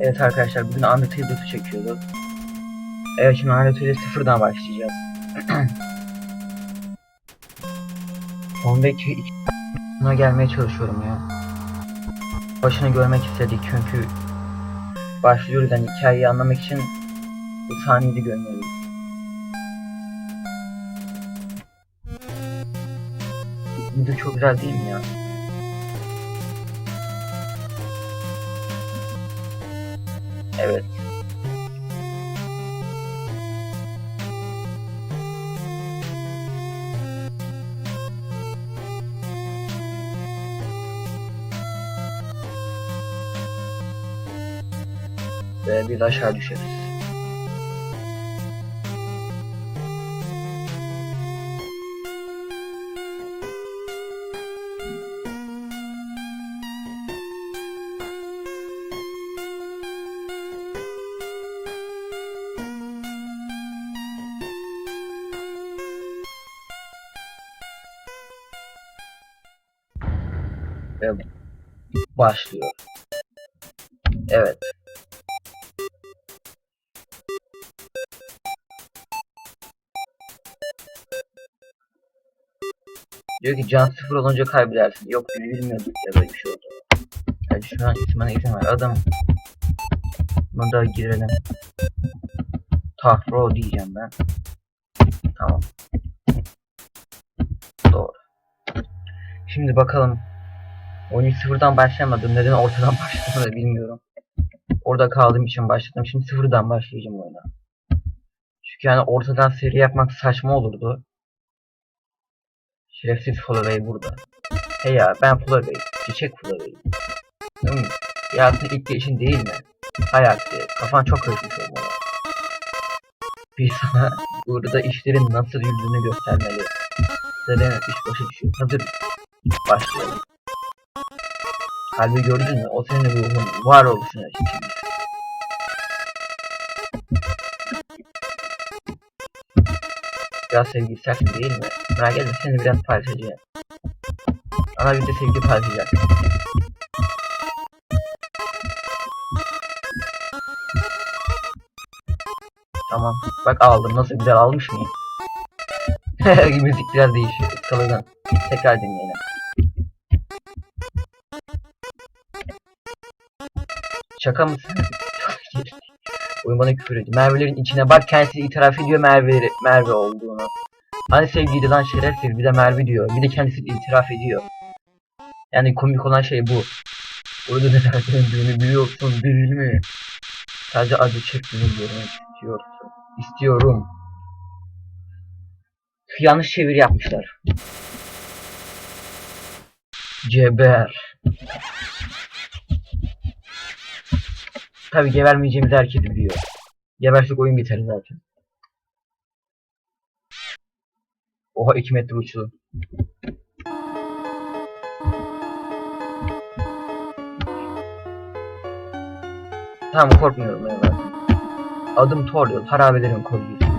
Evet arkadaşlar bugün Ahmet videosu çekiyorduk. Evet şimdi Ahmet sıfırdan başlayacağız. 15 buna gelmeye çalışıyorum ya. Başını görmek istedik çünkü başlıyoruz yani hikayeyi anlamak için bu sahneyi görmeliyiz. Video çok güzel değil mi ya? Evet. Ve biz aşağı düşeriz. Başlıyor. Evet. Diyor ki can sıfır olunca kaybedersin. Yok biri bilmiyorduk ya böyle bir şey oldu. Hadi şu an ismine izin ver. Adam. Buna da girelim. Tahro diyeceğim ben. Tamam. Doğru. Şimdi bakalım. Oyunu sıfırdan başlamadım. Neden ortadan başladığını bilmiyorum. Orada kaldığım için başladım. Şimdi sıfırdan başlayacağım oyuna. Çünkü yani ortadan seri yapmak saçma olurdu. Şerefsiz Flora'yı burada. Hey ya ben Flora'yım. Çiçek Flora'yım. Hmm. Hayatın ilk gelişin değil mi? Hayat. Kafan çok karışmış olmalı. Bir sana burada işlerin nasıl yürüdüğünü göstermeli. Zaten iş başı düşüyor. Hazır. Başlayalım. Kalbi gördün mü? O senin ruhun var oluşuna. Biraz sevgi istersin değil mi? Merak etme seni biraz paylaşacağım. Ana bir de sevgi paylaşacak. Tamam. Bak aldım. Nasıl güzel almış mıyım? Müzik biraz değişiyor. Kalıdan. Tekrar dinleyelim. Şaka mısın? Oyun bana küfür ediyor. Merve'lerin içine bak kendisi itiraf ediyor Merve, Merve olduğunu. Hani sevgili lan şerefsiz bir de Merve diyor. Bir de kendisi itiraf ediyor. Yani komik olan şey bu. Orada neler döndüğünü biliyorsun değil mi? Sadece acı çektiğini görmek istiyorsun. İstiyorum. Yanlış çeviri yapmışlar. Ceber. Tabi gebermeyeceğimizi herkes biliyor. Gebersek oyun biter zaten. Oha 2 metre uçtu. Tamam korkmuyorum ben zaten. Adım Thor harabelerin korucusu.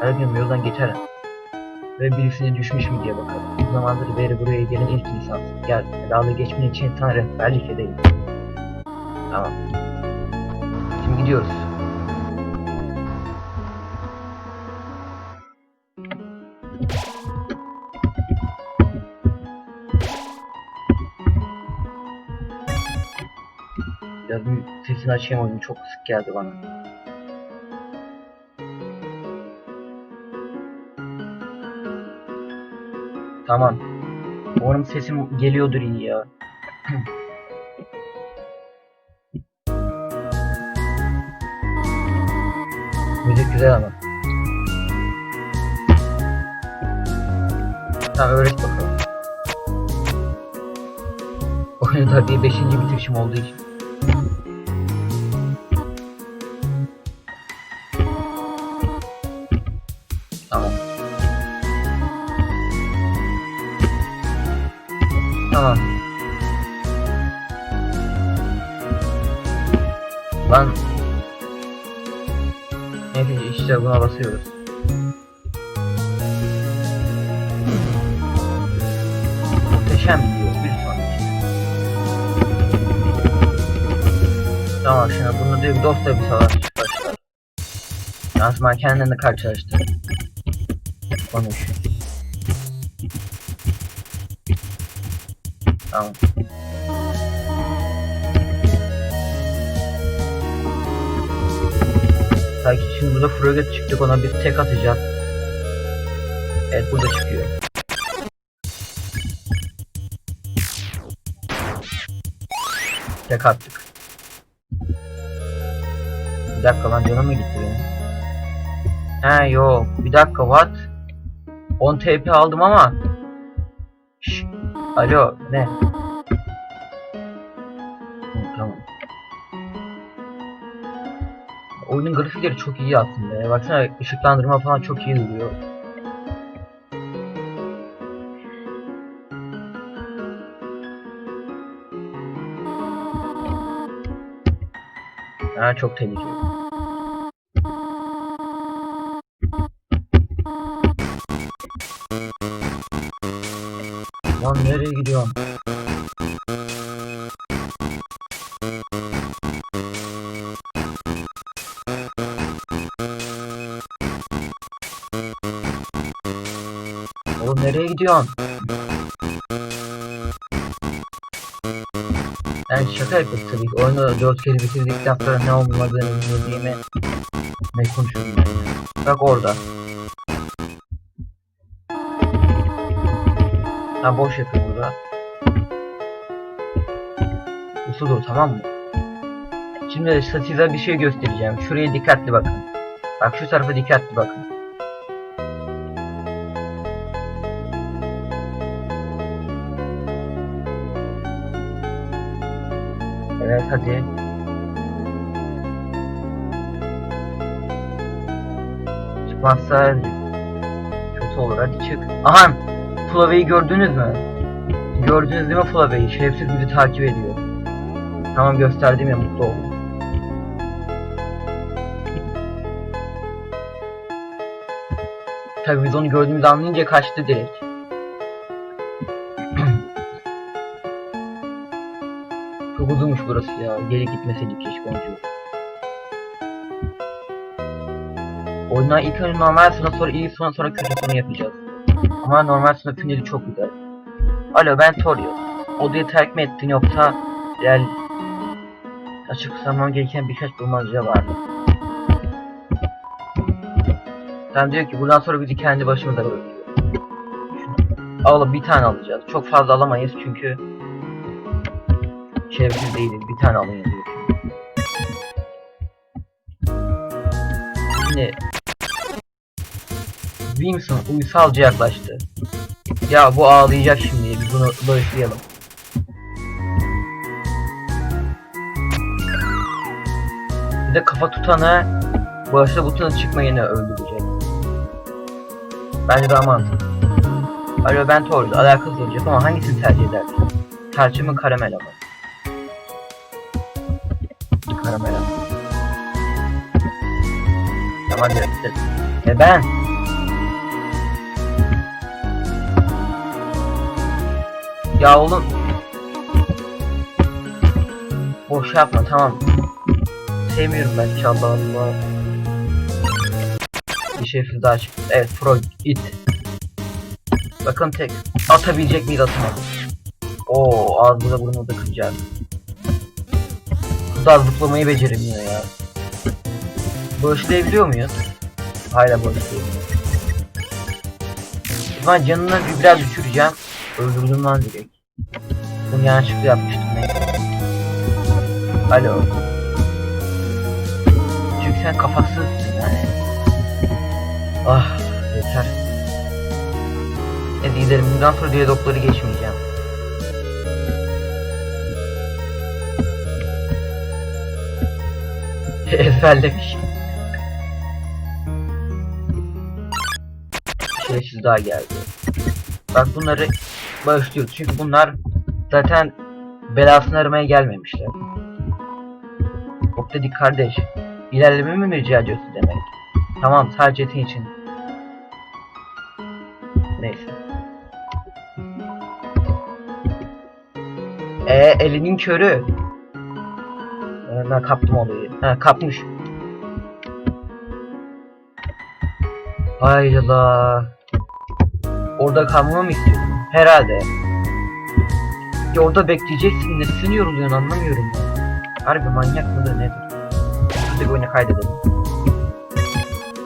Her gün yoldan geçerim. Ve birisine düşmüş mü diye bakarım. Bu zamandır beri buraya gelen ilk insan. Gel, dalga geçmen için sana rehberlik edeyim. Tamam. Gidiyoruz. Bir sesini oyunu çok sık geldi bana. Tamam. Umarım sesim geliyordur iyi ya. Müzik güzel ama. Tamam öğret bakalım. Oyunu tabii 5. bitirişim olduğu için. Buna basıyoruz. Muhteşem diyor bir sonraki. Tamam şimdi bunu diyor dostla bir savaş başlar. Yansıman kendini karşılaştı. Konuş. Tamam. Sanki şimdi burada Frogget çıkacak ona bir tek atacağız. Evet burada çıkıyor. Tek attık. Bir dakika lan canım mı gitti benim? He yok. Bir dakika what? 10 TP aldım ama. Şş. Alo ne? Oyunun grafikleri çok iyi aslında. ya. Baksana ışıklandırma falan çok iyi duruyor. Ha çok tehlikeli. Şaka yapıyoruz tabii ki. Oyunu 4 kere bitirdikten sonra ne olmadığını bilmediğimi ne konuşuyorum. Bak orada. Ha boş yapıyor burada. Usul dur tamam mı? Şimdi size bir şey göstereceğim. Şuraya dikkatli bakın. Bak şu tarafa dikkatli bakın. Evet hadi. Çıkmazsa kötü olur hadi çık. Aha! Flave'yi gördünüz mü? Gördünüz değil mi Flave'yi? Şerefsiz bizi takip ediyor. Tamam gösterdim ya mutlu oldum. Tabii biz onu gördüğümüzü anlayınca kaçtı direkt. Çok uzunmuş burası ya. Geri gitmeseydik keşke oyuncu. Oyundan ilk önce normal sınıf sonra iyi sonra sonra kötü sonu yapacağız. Ama normal sınıf finali çok güzel. Alo ben Torio. Odayı terk mi ettin yoksa diğer açıklamam gereken birkaç bulmaca vardı. Sen diyor ki bundan sonra bizi kendi başımıza bırakıyor. Alalım bir tane alacağız. Çok fazla alamayız çünkü çevresiz değiliz. Bir tane alın yazıyor. Şimdi Wilson uysalca yaklaştı. Ya bu ağlayacak şimdi. Biz bunu bağışlayalım. Bir de kafa tutanı bağışla butonu çıkmayını öldürecek. Bence daha mantıklı. Alo ben Toruz. Alakasız olacak ama hangisini tercih edersin? Tarçı mı karamel mı? Mı? Tamam hadi. E ben? Ya oğlum. Boş yapma tamam. Sevmiyorum ben Allah. Bir şey daha çıktı. Evet Frog it. Bakın tek atabilecek miyiz atamadı. Oo ağzımıza burnumuza kıracağız. Bu da zıplamayı beceremiyor ya. Bağışlayabiliyor muyuz? Hala bağışlayamıyor. O zaman canını bir biraz düşüreceğim. Öldürdüm lan direkt. Bunu yanlışlıkla yapmıştım neyse. Alo. Çünkü sen kafasızsın yani. Ah yeter. Hadi gidelim. Bundan sonra doktoru geçmeyeceğim. Ezberlemiş. Şeysiz daha geldi. Bak bunları bağışlıyoruz. Çünkü bunlar zaten belasını aramaya gelmemişler. Hop dedik kardeş. İlerleme mi rica ediyorsun demek? Tamam sadece etin için. Neyse. E elinin körü. Sanırım ben kaptım olayı. Ha kapmış. Hayda. Orada kalmamı mı istiyordun? Herhalde. Ya orada bekleyeceksin. Nesini yoruluyorsun anlamıyorum. Harbi manyak mıdır nedir? Şuradaki oyunu kaydedelim.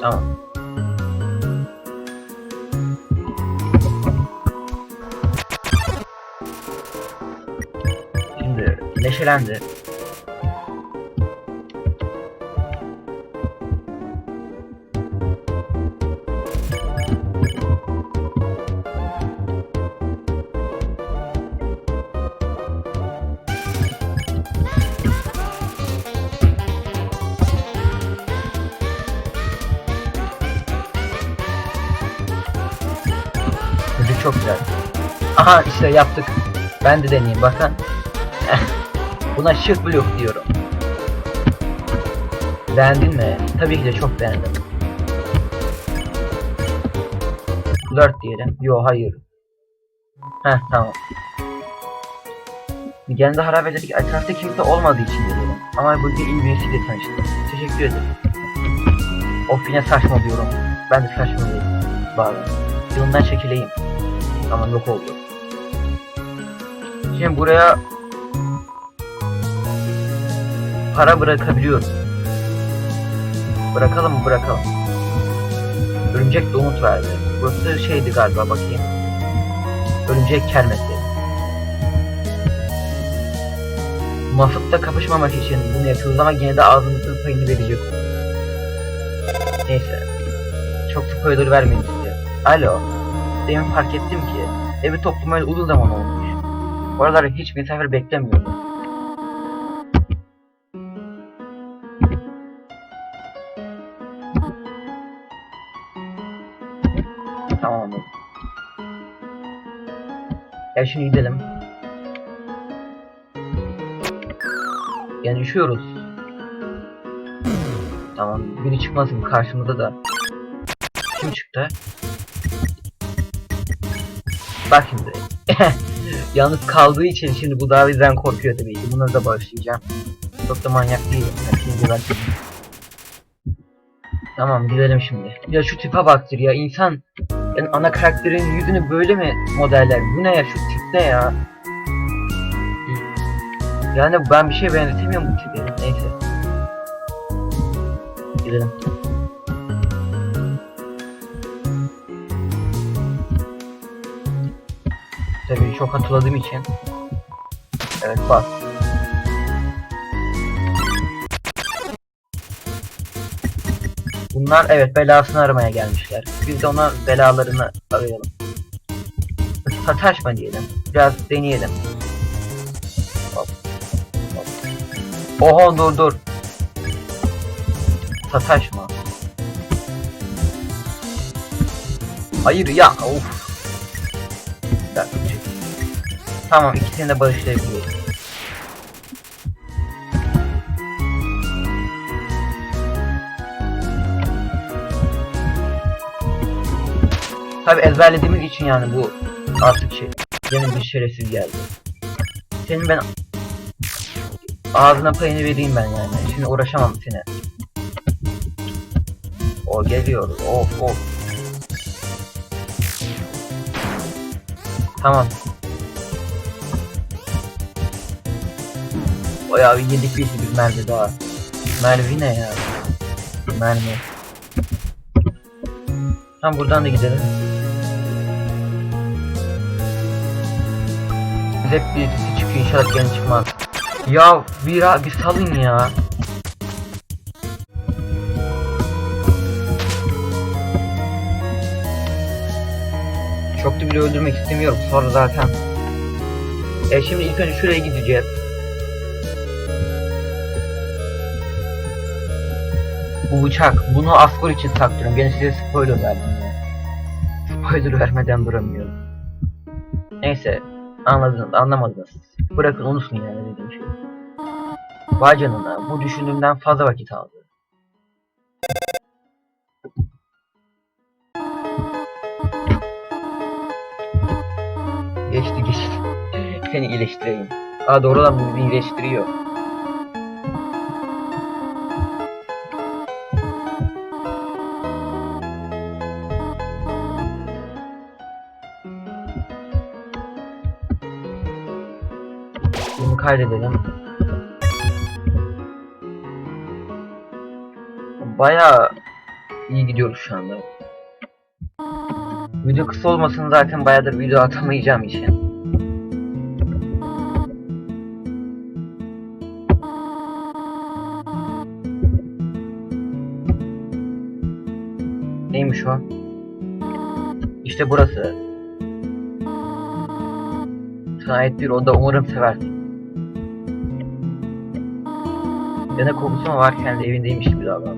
Tamam. Şimdi neşelendi. Çok güzel. Aha işte yaptık. Ben de deneyeyim bakın. Buna şık blok diyorum. Beğendin mi? Tabii ki de çok beğendim. Flirt diyelim. Yo hayır. Heh tamam. Genelde harabe dedik etrafta kimse olmadığı için diyorum. Ama bugün iyi birisiyle tanıştım. Teşekkür ederim. Of yine saçma diyorum. Ben de saçmalıyım. Bazen. Yolundan çekileyim. Tamam yok oldu. Şimdi buraya para bırakabiliyoruz. Bırakalım mı bırakalım. Örümcek donut verdi. Burası şeydi galiba bakayım. Örümcek kermesi. Mafut'ta kapışmamak için bunu yapıyoruz ama yine de ağzımızın payını verecek. Neyse. Çok spoiler vermeyin size. Alo. Demin fark ettim ki evi toplamayla uzun zaman olmuş. Bu aralar hiç misafir beklemiyordum. Tamam. Gel şimdi gidelim. Yani üşüyoruz. Tamam biri çıkmasın karşımıza da. Kim çıktı? Bak şimdi. Yalnız kaldığı için şimdi bu daha bizden korkuyor tabii ki. Bunları da bağışlayacağım. Çok da manyak. Yani şimdi ben... Tamam gidelim şimdi. Ya şu tipe baktır ya insan yani ana karakterin yüzünü böyle mi modeller? Bu ne ya şu tip ne ya? Yani ben bir şey benzetemiyorum bu tipi. Neyse. Gidelim. Tabii çok hatırladığım için. Evet bak. Bunlar evet belasını aramaya gelmişler. Biz de ona belalarını arayalım. Sataşma diyelim. Biraz deneyelim. Hop. Hop. Oho dur dur. Sataşma. Hayır ya of. Tamam ikisini de bağışlayabiliyoruz. Tabi ezberlediğimiz için yani bu artık şey yeni bir şerefsiz geldi. Senin ben ağzına payını vereyim ben yani. Şimdi uğraşamam seni. O geliyor. Of of. Tamam. O ya yedik bir bir mermi daha. Mermi ne ya? Mermi. Tam buradan da gidelim. Biz hep birisi çıkıyor inşallah gene çıkmaz. Ya bir, bir salın ya. Çok da bile öldürmek istemiyorum sonra zaten. E şimdi ilk önce şuraya gideceğiz. Bu bıçak. Bunu Asgore için saklıyorum. Gene size spoiler verdim. Spoiler vermeden duramıyorum. Neyse. Anladınız, anlamadınız. Bırakın unutun yani dediğim şey. Vay canına, bu düşündüğümden fazla vakit aldı. Geçti geçti. Seni iyileştireyim. Aa doğru lan bu bizi iyileştiriyor. Kaydedelim. Baya iyi gidiyoruz şu anda. Video kısa olmasın zaten bayağıdır video atamayacağım için. Neymiş o? İşte burası. Sana ait bir oda umarım seversin. Ya da kokusu mu var kendi evindeymiş gibi davran.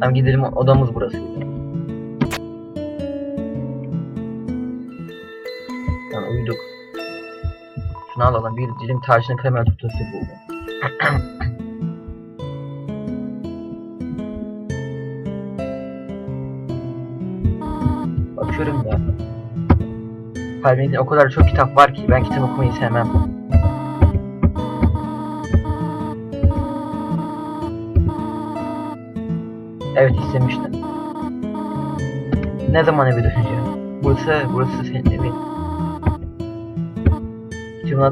Tamam gidelim odamız burası. Tamam uyuduk. Şunu alalım bir dilim tarçın kremalı tutması buldum. Bakıyorum da. Kalbimde o kadar çok kitap var ki ben kitap okumayı sevmem. Evet istemiştim. Ne zaman eve döneceğim? Burası, burası senin evin.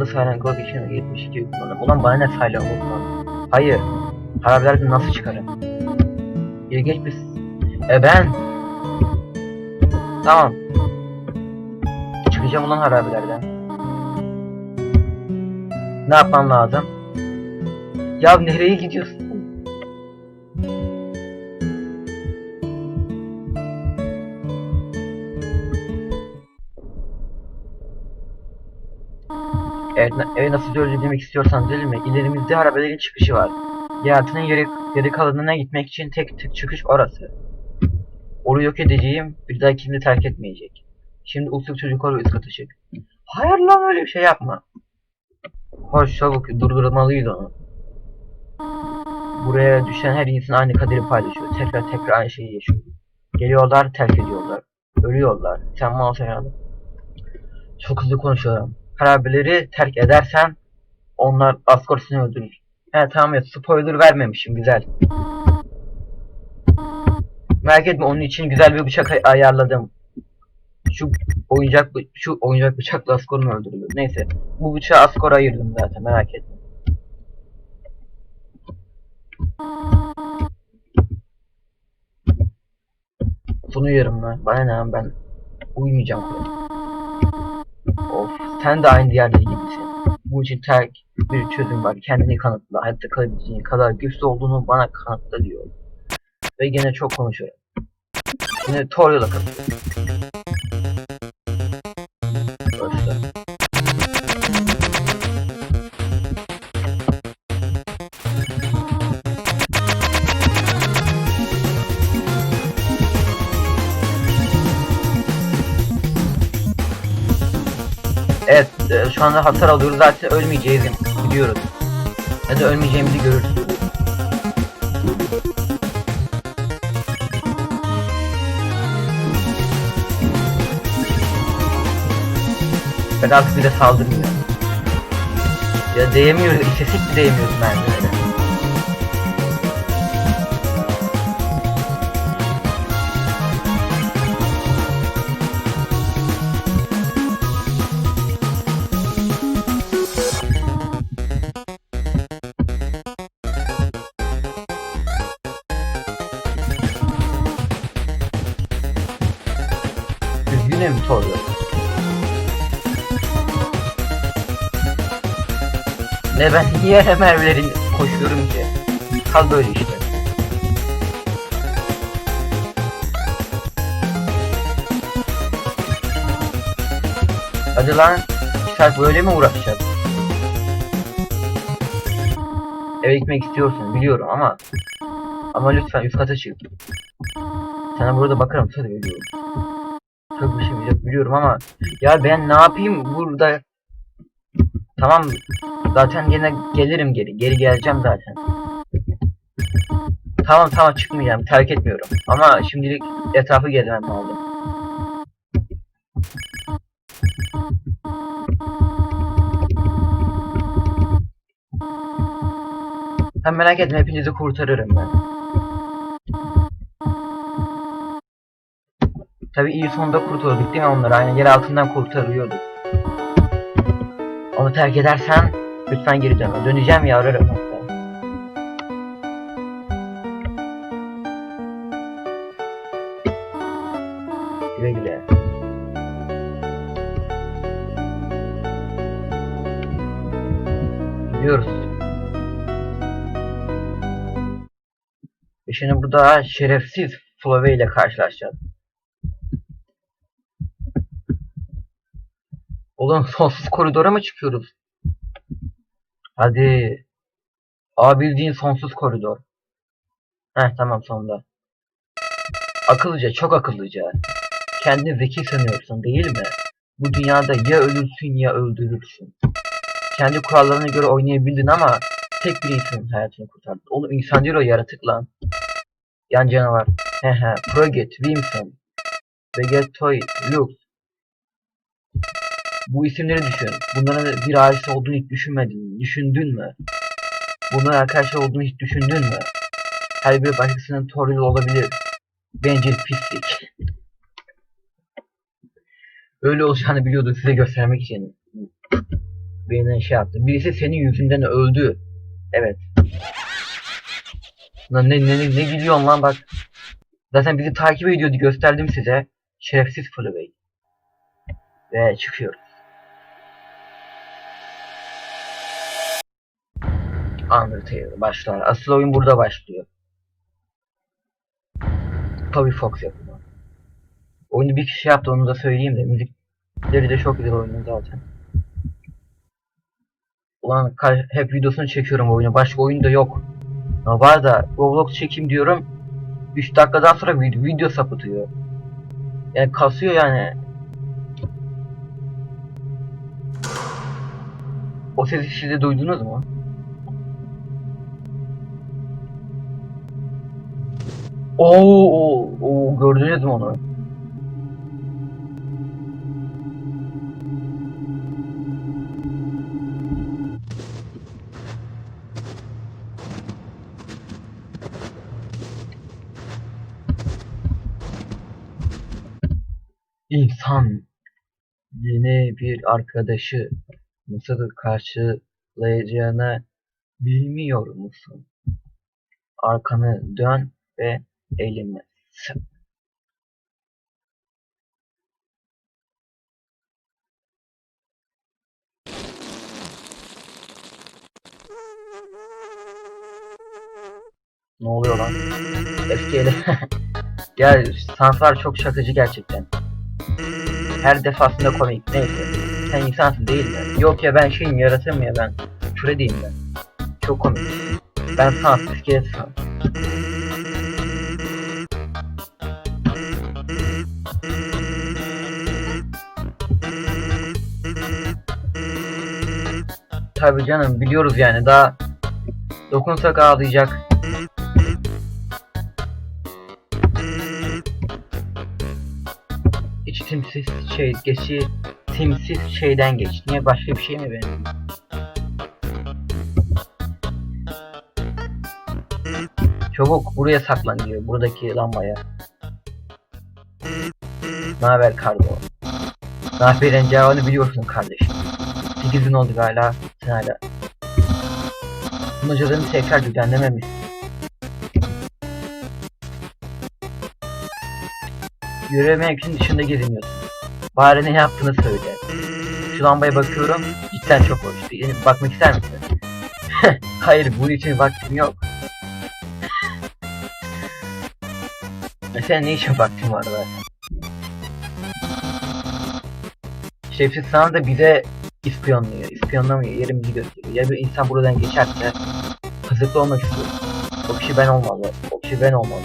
Silent Gold için 72 kullanım. Ulan bana ne Gold lan? Hayır. Harabelerden nasıl çıkarım? İlginç bir... E ben... Tamam. Çıkacağım ulan harabelerden. Ne yapmam lazım? Ya nereye gidiyorsun? Evet nasıl öldürmek istiyorsan mi? İlerimizde harabelerin çıkışı var. Hayatının geri, geri kalanına gitmek için tek tek çıkış orası. Onu yok edeceğim, bir daha kimse terk etmeyecek. Şimdi usluk çocuklar üst kata çık. Hayır lan öyle bir şey yapma. Hoş çabuk durdurmalıyız onu. Buraya düşen her insan aynı kaderi paylaşıyor. Tekrar tekrar aynı şeyi yaşıyor. Geliyorlar, terk ediyorlar. Ölüyorlar. Sen mal sayalım. Çok hızlı konuşuyorum. Harabeleri terk edersen onlar Asgore seni öldürür. He tamam ya spoiler vermemişim güzel. Merak etme onun için güzel bir bıçak ay- ayarladım. Şu oyuncak şu oyuncak bıçakla Asgore'u öldürülür. Neyse bu bıçağı Asgore'a ayırdım zaten merak etme. Bunu yerim ben. Bana ne ben uyumayacağım. Of sen de aynı yerde gibisin. Bu için tek bir çözüm var. Kendini kanıtla. Hayatta kalabileceğin kadar güçlü olduğunu bana kanıtla diyor. Ve gene çok konuşuyor. Yine Torio'la katılıyor. E, şu anda hasar alıyoruz. Zaten ölmeyeceğiz biliyoruz. Ya da ölmeyeceğimizi görürüz. Ben artık bir saldırmıyor. Ya değemiyoruz, istesek de değemiyoruz mermilere. Üzgünüm Toru. Ne ben niye mermilerin koşuyorum ki? Kal böyle işte. Hadi lan. Saat böyle mi uğraşacağız? Eve gitmek istiyorsun biliyorum ama ama lütfen üst kata çık. Sana burada bakarım tabii biliyorum. Çok bir şey yok biliyorum ama ya ben ne yapayım burada? Tamam zaten gene gelirim geri. Geri geleceğim zaten. Tamam tamam çıkmayacağım. Terk etmiyorum. Ama şimdilik etrafı gezmem lazım. Sen merak etme hepinizi kurtarırım ben. Tabi iyi sonunda kurtulduk değil mi onları? Aynen yer altından kurtarıyorduk. Onu terk edersen Lütfen geri dönme. Döneceğim ya ararım hatta. Güle güle. Gidiyoruz. Ve şimdi burada şerefsiz Flave ile karşılaşacağız. Oğlum sonsuz koridora mı çıkıyoruz? Hadi. Aa bildiğin sonsuz koridor. Heh tamam sonunda. Akıllıca, çok akıllıca. Kendini zeki sanıyorsun değil mi? Bu dünyada ya ölürsün ya öldürürsün. Kendi kurallarına göre oynayabildin ama tek bir insanın hayatını kurtardın. Oğlum insan değil o yaratık lan. Yan canavar. Hehe. Proget, Wilson, Vegetoid, Lux. Bu isimleri düşün. Bunların bir ailesi olduğunu hiç düşünmedin. Düşündün mü? Bunların arkadaşlar olduğunu hiç düşündün mü? Her biri başkasının torunu olabilir. Bencil pislik. Öyle olacağını biliyordu size göstermek için. Beni şey yaptı. Birisi senin yüzünden öldü. Evet. Lan ne, ne, ne, ne gülüyorsun lan bak. Zaten bizi takip ediyordu gösterdim size. Şerefsiz Fluway. Ve çıkıyoruz. Undertale başlar. Asıl oyun burada başlıyor. Toby Fox yapımı. Oyunu bir kişi yaptı onu da söyleyeyim de müzikleri de çok güzel oyunun zaten. Ulan hep videosunu çekiyorum oyunu. Başka oyun da yok. Ha var da Roblox çekeyim diyorum. 3 dakikadan sonra video, video sapıtıyor. Yani kasıyor yani. O sesi siz de duydunuz mu? Oo, oo, oo, gördünüz mü onu? İnsan yeni bir arkadaşı nasıl karşılayacağını bilmiyor musun? Arkanı dön ve elimi. Ne oluyor lan? Öfkeyle. ya sanslar çok şakacı gerçekten. Her defasında komik. Neyse. Sen insansın değil mi? Yok ya ben şeyim yaratırım ya ben. Şöyle diyeyim ben. Çok komik. Ben sans, iskelet sans. Tabii canım biliyoruz yani daha dokunsak ağlayacak. İç timsiz şey geçi timsiz şeyden geç. Niye başka bir şey mi benim? Çabuk buraya saklan diyor buradaki lambaya. Ne haber Kardo? Ne haberin cevabını biliyorsun kardeşim. 8 gün oldu hala hala. Sunucularını tekrar düzenlememiş. Yürüme için dışında geziniyorsun. Bari ne yaptığını söyle. Şu lambaya bakıyorum. Cidden çok hoş. Bir bakmak ister misin? Hayır bunun için vaktim yok. Mesela ne işin vaktin var zaten? Şefsiz sana da bize ispiyonluyor. İspiyonlamıyor. Yerimizi gösteriyor. Ya bir insan buradan geçerse hazırlıklı olmak istiyor. O kişi ben olmalı. O kişi ben olmalı.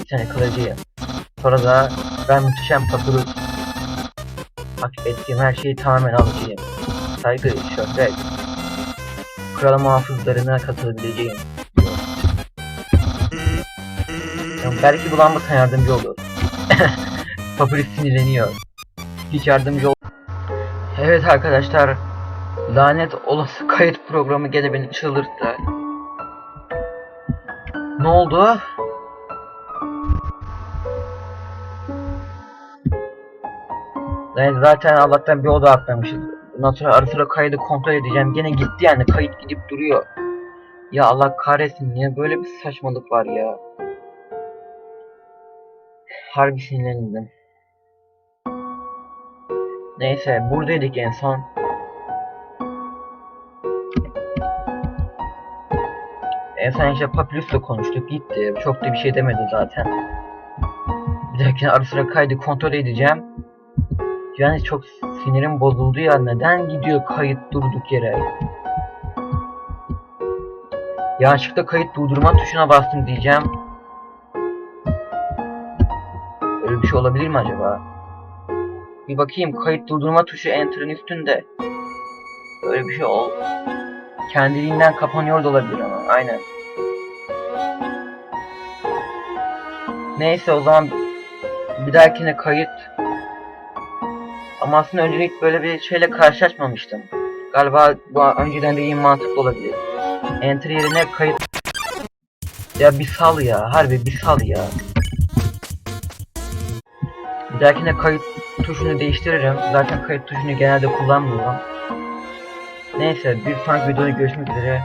Bir tane kılıcıyım. Sonra da ben muhteşem papyrus. Hak ettiğim her şeyi tamamen alıcıyım. Saygı, şöhret. Kral muhafızlarına katılabileceğim. diyor. Ya belki bu lamba sana yardımcı olur. Papyrus sinirleniyor. Hiç yardımcı ol... Evet arkadaşlar. Lanet olası kayıt programı gene beni çıldırttı. Ne oldu? Yani zaten Allah'tan bir oda atlamışız. Ondan sonra ara sıra kaydı kontrol edeceğim. Gene gitti yani kayıt gidip duruyor. Ya Allah kahretsin niye böyle bir saçmalık var ya. Harbi sinirlendim. Neyse buradaydık en son. En son işte Papyrus'la konuştuk gitti. Çok da bir şey demedi zaten. Bir dahakine ara sıra kaydı kontrol edeceğim. Yani çok sinirim bozuldu ya. Neden gidiyor kayıt durduk yere? Yanlışlıkla kayıt durdurma tuşuna bastım diyeceğim. Öyle bir şey olabilir mi acaba? Bir bakayım kayıt durdurma tuşu enter'ın üstünde. Öyle bir şey ol. Kendiliğinden kapanıyor da olabilir ama aynen. Neyse o zaman bir dahakine kayıt ama aslında önce hiç böyle bir şeyle karşılaşmamıştım. Galiba bu önceden dediğim mantıklı olabilir. Enter yerine kayıt... Ya bir sal ya. Harbi bir sal ya. Bir dahakine kayıt tuşunu değiştiririm. Zaten kayıt tuşunu genelde kullanmıyorum. Neyse bir sonraki videoda görüşmek üzere.